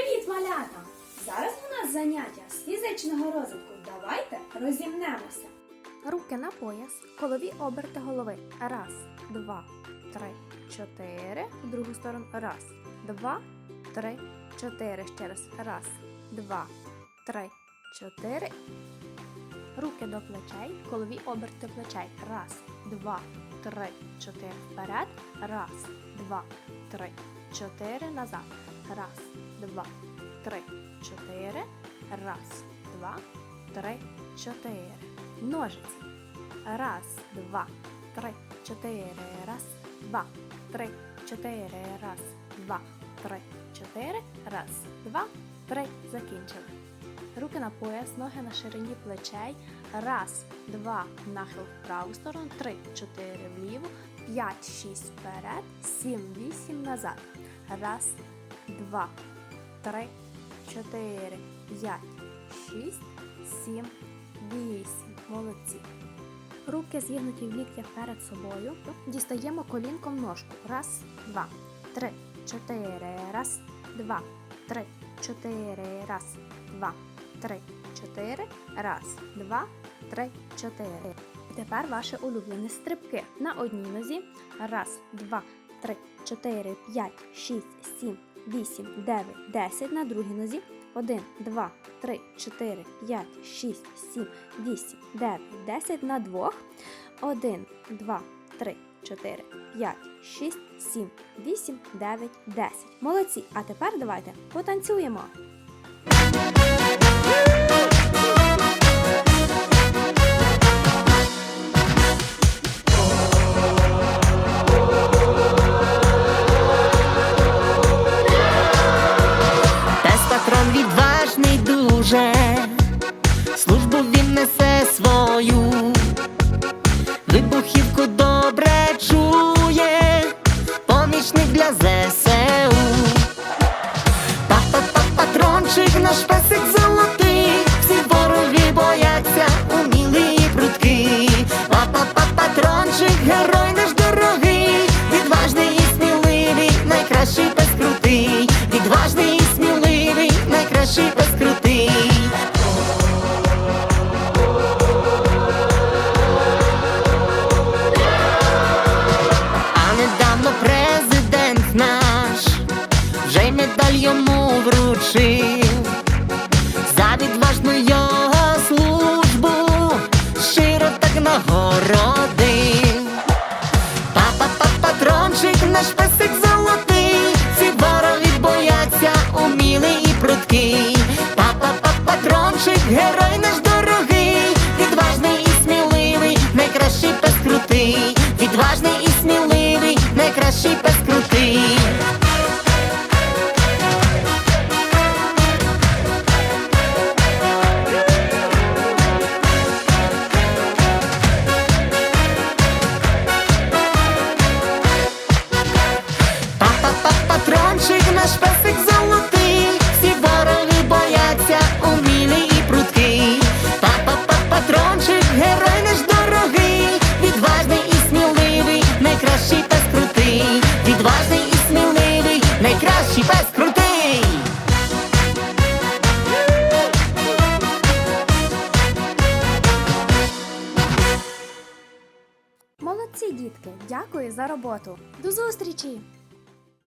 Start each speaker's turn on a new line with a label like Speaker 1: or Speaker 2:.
Speaker 1: Привіт, малята! Зараз у нас заняття з фізичного розвитку. Давайте розімнемося.
Speaker 2: Руки на пояс, колові оберти голови. Раз, два, три, чотири. В другу сторону. Раз, два, три, чотири. Ще раз. Раз, два, три, чотири. Руки до плечей, колові оберти плечей. Раз, два, три, чотири. Вперед. Раз, два, три, чотири. Назад. Раз, два, три, чотири. Раз, два, три, чотири. Ножиці. Раз, два, три, чотири. Раз, два, три, чотири. Раз, два, три, чотири. Раз, два, три. Закінчили. Руки на пояс, ноги на ширині плечей. Раз, два, нахил в праву сторону, три, чотири вліву, п'ять, шість вперед, сім, вісім назад. Раз, два, три, чотири, п'ять, шість, сім, вісім. Молодці. Руки зігнуті в ліктях перед собою. Дістаємо колінком ножку. Раз, два, три, чотири. Раз, два, три, чотири. Раз, два, три, чотири. Раз, два, три, чотири. Тепер ваше улюблене стрибки на одній нозі. Раз, два, три, чотири, п'ять, шість, сім, вісім, дев'ять, десять. На другій нозі. Один, два, три, чотири, п'ять, шість, сім, вісім, дев'ять, десять. На двох. Один, два, три, чотири, п'ять, шість, сім, вісім, дев'ять, десять. Молодці. А тепер давайте потанцюємо.
Speaker 3: Свою, вибухівку добре чує, помічник для ЗСУ. Папа патрончик, наш песик золотий, всі вороги бояться, умілі і прудкий. Папа патрончик, герой медаль йому вручив за відважну його службу, щиро так нагородив. Папа патрончик, наш песик золотий, всі вороги бояться, умілий і прудкий. Папа патрончик, герой наш дорогий, відважний і сміливий, найкращий пес крутий, відважний і сміливий, найкращий пес крутий. Найкращий пес крутий.
Speaker 2: Молодці, дітки! Дякую за роботу. До зустрічі!